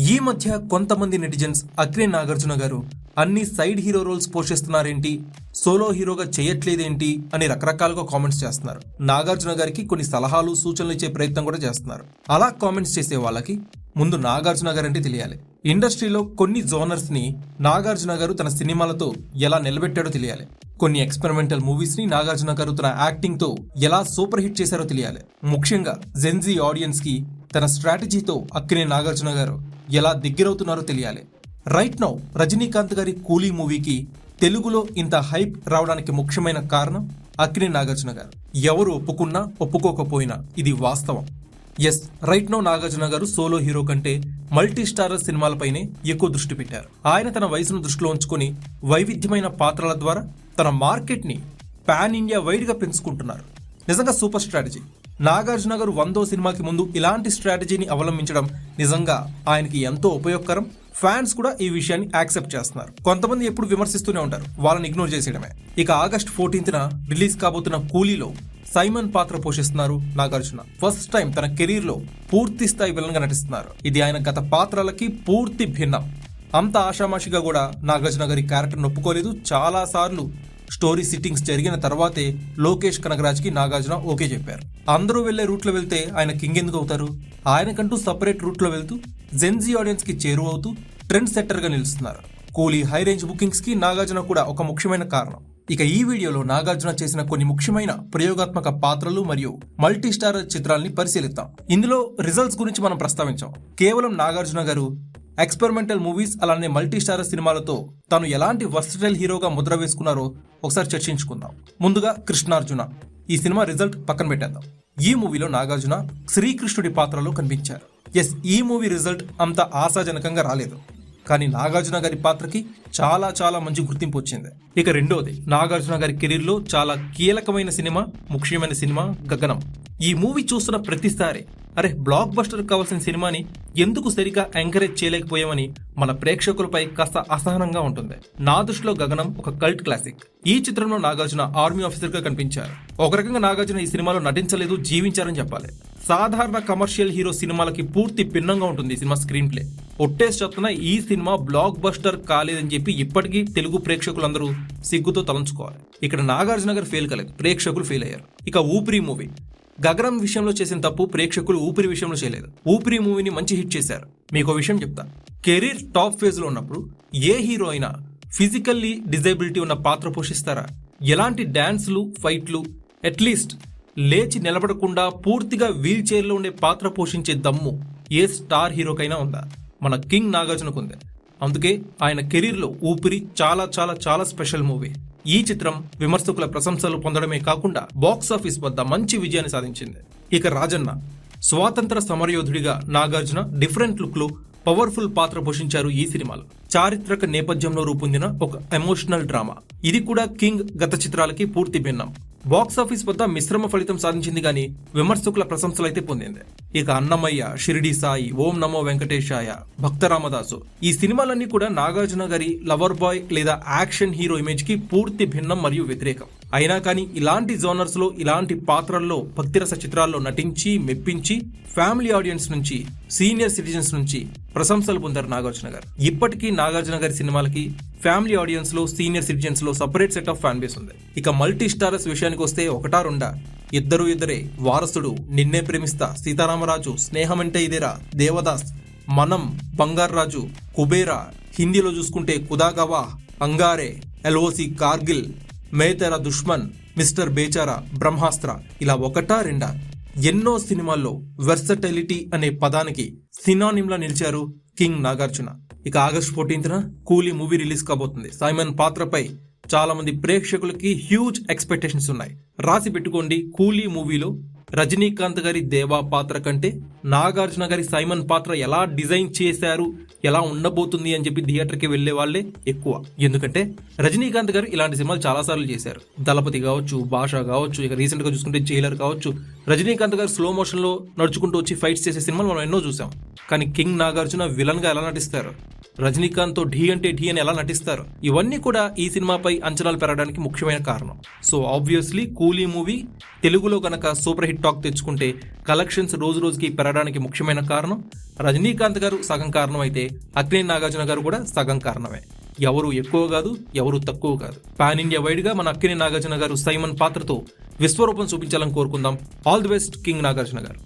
ఈ మధ్య కొంతమంది నెటిజన్స్ అక్రే నాగార్జున గారు అన్ని సైడ్ హీరో రోల్స్ పోషిస్తున్నారేంటి సోలో హీరోగా చేయట్లేదేంటి? అని రకరకాలుగా కామెంట్స్ చేస్తున్నారు. నాగార్జున గారికి కొన్ని సలహాలు సూచనలు ఇచ్చే ప్రయత్నం కూడా చేస్తున్నారు. అలా కామెంట్స్ చేసే వాళ్ళకి ముందు నాగార్జున గారు అంటే తెలియాలి. ఇండస్ట్రీలో కొన్ని జోనర్స్ని నాగార్జున గారు తన సినిమాలతో ఎలా నిలబెట్టాడో తెలియాలి. కొన్ని ఎక్స్పెరిమెంటల్ మూవీస్ని నాగార్జున గారు తన యాక్టింగ్తో ఎలా సూపర్ హిట్ చేశారో తెలియాలి. ముఖ్యంగా జెన్జీ ఆడియన్స్కి తన స్ట్రాటజీతో అక్కినే నాగార్జున గారు ఎలా దగ్గరవుతున్నారో తెలియాలి. రైట్ నౌ రజనీకాంత్ గారి కూలీ మూవీకి తెలుగులో ఇంత హైప్ రావడానికి ముఖ్యమైన కారణం అక్కినే నాగార్జున గారు. ఎవరు ఒప్పుకున్నా ఒప్పుకోకపోయినా ఇది వాస్తవం. ఎస్ రైట్ నో నాగార్జున గారు సోలో హీరో కంటే మల్టీ స్టారర్ సినిమాలపైనే ఎక్కువ దృష్టి పెట్టారు. ఆయన తన వయసును దృష్టిలో ఉంచుకొని వైవిధ్యమైన పాత్రల ద్వారా తన మార్కెట్ని పాన్ ఇండియా వైడ్గా పెంచుకుంటున్నారు. నిజంగా సూపర్ స్ట్రాటజీ నాగార్జున గారు వందో సినిమాకి ముందు ఇలాంటి స్ట్రాటజీని అవలంబించడం నిజంగా ఆయనకి ఎంతో ఉపయోగకరం. ఫ్యాన్స్ కూడా ఈ విషయాన్ని యాక్సెప్ట్ చేస్తున్నారు. కొంతమంది ఎప్పుడు విమర్శిస్తూనే ఉంటారు. వాళ్ళని ఇగ్నోర్ చేసేయడమే. ఇక ఆగస్ట్ ఫోర్టీన్త్న రిలీజ్ కాబోతున్న కూలీలో సైమన్ పాత్ర పోషిస్తున్నారు నాగార్జున. ఫస్ట్ టైం తన కెరీర్లో పూర్తి స్థాయి విలన్గా నటిస్తున్నారు. ఇది ఆయన గత పాత్రలకి పూర్తి భిన్నం. అంత ఆషామాషిగా కూడా నాగార్జున గారి క్యారెక్టర్ ఒప్పుకోలేదు. చాలా సార్లు స్టోరీ సిట్టింగ్స్ జరిగిన తర్వాతే లోకేష్ కనగరాజ్కి నాగార్జున ఓకే చెప్పారు. అందరూ వెళ్ళే రూట్లో వెళ్తే ఆయన కింగ్ ఎందుకు అవుతారు? ఆయనకంటూ సపరేట్ రూట్లో వెళ్తూ జెన్జీ ఆడియన్స్కి చేరువవుతూ ట్రెండ్ సెట్టర్గా నిలుస్తున్నారు. కూలీ హై రేంజ్ బుకింగ్స్కి నాగార్జున కూడా ఒక ముఖ్యమైన కారణం. ఇక ఈ వీడియోలో నాగార్జున చేసిన కొన్ని ముఖ్యమైన ప్రయోగాత్మక పాత్రలు మరియు మల్టీ స్టార్ చిత్రాల్ని పరిశీలిద్దాం. ఇందులో రిజల్ట్స్ గురించి మనం ప్రస్తావించాం. కేవలం నాగార్జున గారు ఎక్స్పెరిమెంటల్ మూవీస్ అలానే మల్టీ స్టార్ సినిమాలతో తాను ఎలాంటి వర్సటైల్ హీరోగా ముద్ర వేసుకున్నారో ఒకసారి చర్చించుకుందాం. ముందుగా కృష్ణార్జున. ఈ సినిమా రిజల్ట్ పక్కన పెట్టేద్దాం. ఈ మూవీలో నాగార్జున శ్రీకృష్ణుడి పాత్రలో కనిపించారు. ఎస్ ఈ మూవీ రిజల్ట్ అంత ఆశాజనకంగా రాలేదు. కానీ నాగార్జున గారి పాత్రకి చాలా చాలా మంచి గుర్తింపు వచ్చింది. ఇక రెండోది నాగార్జున గారి కెరీర్లో చాలా కీలకమైన సినిమా ముఖ్యమైన సినిమా గగనం. ఈ మూవీ చూస్తున్న ప్రతిసారి అరే బ్లాక్ బస్టర్ కావాల్సిన సినిమాని ఎందుకు సరిగా ఎంకరేజ్ చేయలేకపోయామని మన ప్రేక్షకులపై కాస్త అసహనంగా ఉంటుంది. నా దృష్టిలో గగనం ఒక కల్ట్ క్లాసిక్ ఈ చిత్రంలో నాగార్జున ఆర్మీ ఆఫీసర్గా కనిపించారు. ఒక రకంగా నాగార్జున ఈ సినిమాలో నటించలేదు జీవించారని చెప్పాలి. సాధారణ కమర్షియల్ హీరో సినిమాలకి పూర్తి భిన్నంగా ఉంటుంది ఈ సినిమా స్క్రీన్ ప్లే ఒట్టేసి చెప్తున్న ఈ సినిమా బ్లాక్ బస్టర్ కాలేదని చెప్పి ఇప్పటికీ తెలుగు ప్రేక్షకులందరూ సిగ్గుతో తలంచుకోవాలి. ఇక్కడ నాగార్జున గారు ఫెయిల్ కాలేదు ప్రేక్షకులు ఫెయిల్ అయ్యారు. ఇక ఊపిరి మూవీ. గగనం విషయంలో చేసిన తప్పు ప్రేక్షకులు ఊపిరి విషయంలో చేయలేదు. ఊపిరి మూవీని మంచి హిట్ చేశారు. మీకు విషయం చెప్తా. కెరీర్ టాప్ ఫేజ్లో ఉన్నప్పుడు ఏ హీరో అయినా ఫిజికల్లీ డిజేబిలిటీ ఉన్న పాత్ర పోషిస్తారా? ఎలాంటి డాన్స్లు ఫైట్లు అట్లీస్ట్ లేచి నిలబడకుండా పూర్తిగా వీల్ చైర్లో ఉండే పాత్ర పోషించే దమ్ము ఏ స్టార్ హీరోకైనా ఉందా? మన కింగ్ నాగార్జునకు ఉంది. అందుకే ఆయన కెరీర్లో ఊపిరి చాలా చాలా చాలా స్పెషల్ మూవీ. ఈ చిత్రం విమర్శకుల ప్రశంసలు పొందడమే కాకుండా బాక్స్ ఆఫీస్ వద్ద మంచి విజయాన్ని సాధించింది. ఇక రాజన్న స్వాతంత్ర సమరయోధుడిగా నాగార్జున డిఫరెంట్ లుక్లో పవర్ఫుల్ పాత్ర పోషించారు ఈ సినిమాలో. చారిత్రక నేపథ్యంలో రూపొందిన ఒక ఎమోషనల్ డ్రామా. ఇది కూడా కింగ్ గత చిత్రాలకి పూర్తి భిన్నం. బాక్స్ ఆఫీస్ వద్ద మిశ్రమ ఫలితం సాధించింది కానీ విమర్శకుల ప్రశంసలైతే పొందింది. ఇక అన్నమయ్య షిరిడి సాయి ఓం నమో వెంకటేశాయ భక్తరామదాసు ఈ సినిమాలన్నీ కూడా నాగార్జున గారి లవర్ బాయ్ లేదా యాక్షన్ హీరో ఇమేజ్కి పూర్తి భిన్నం మరియు వ్యతిరేకం. అయినా కానీ ఇలాంటి జోనర్స్లో ఇలాంటి పాత్రల్లో భక్తిరస చిత్రాల్లో నటించి మెప్పించి ఫ్యామిలీ ఆడియన్స్ నుంచి సీనియర్ సిటిజన్స్ నుంచి ప్రశంసలు పొందారు నాగార్జున గారు. ఇప్పటికీ నాగార్జున గారి సినిమాలకి ఫ్యామిలీ ఆడియన్స్లో senior సిటిజన్స్లో separate set of fan base ఉంది. ఇక మల్టీ స్టారర్స్ విషయానికి వస్తే ఒకటా రెండా? ఇద్దరు ఇద్దరే వారసుడు నిన్నే ప్రేమిస్తా సీతారామరాజు స్నేహమంటే ఇదేరా దేవదాస్ మనం బంగారాజు కుబేరా హిందీలో చూసుకుంటే కుదాగవా అంగారే ఎల్ఓసి కార్గిల్ మేతెర దుష్మన్ మిస్టర్ బేచారా బ్రహ్మాస్త్ర. ఇలా ఒకటా రెండా? ఎన్నో సినిమాల్లో వెర్సటైలిటీ అనే పదానికి సినానిమ్లా నిలిచారు కింగ్ నాగార్జున. ఇక ఆగస్ట్ ఫోర్టీన్త్న కూలీ మూవీ రిలీజ్ కాబోతుంది. సైమన్ పాత్రపై చాలా మంది ప్రేక్షకులకి హ్యూజ్ ఎక్స్పెక్టేషన్స్ ఉన్నాయి. రాసి పెట్టుకోండి కూలీ మూవీలో రజనీకాంత్ గారి దేవా పాత్ర కంటే నాగార్జున గారి సైమన్ పాత్ర ఎలా డిజైన్ చేశారు ఎలా ఉండబోతుంది అని చెప్పి థియేటర్కి వెళ్ళే వాళ్ళే ఎక్కువ. ఎందుకంటే రజనీకాంత్ గారు ఇలాంటి సినిమాలు చాలా సార్లు చేశారు. దళపతి కావచ్చు భాష కావచ్చు ఇక రీసెంట్గా చూసుకుంటే జైలర్ కావచ్చు రజనీకాంత్ గారు స్లో మోషన్లో నడుచుకుంటూ వచ్చి ఫైట్స్ చేసే సినిమాలు మనం ఎన్నో చూసాం. కానీ కింగ్ నాగార్జున విలన్గా ఎలా నటిస్తారు? రజనీకాంత్తో ఢీ అంటే ఢీ అని ఎలా నటిస్తారు? ఇవన్నీ కూడా ఈ సినిమాపై అంచనాలు పెరగడానికి ముఖ్యమైన కారణం. సో ఆబ్వియస్లీ కూలీ మూవీ తెలుగులో గనక సూపర్ హిట్ టాక్ తెచ్చుకుంటే కలెక్షన్స్ రోజు రోజుకి పెరగడానికి ముఖ్యమైన కారణం రజనీకాంత్ గారు సగం కారణం అయితే అక్కినేని నాగార్జున గారు కూడా సగం కారణమే. ఎవరు ఎక్కువ కాదు ఎవరు తక్కువ కాదు. పాన్ ఇండియా వైడ్గా మన అక్కినేని నాగార్జున గారు సైమన్ పాత్రతో విశ్వరూపం చూపించాలని కోరుకుందాం. All the best king Nagarjuna గారు.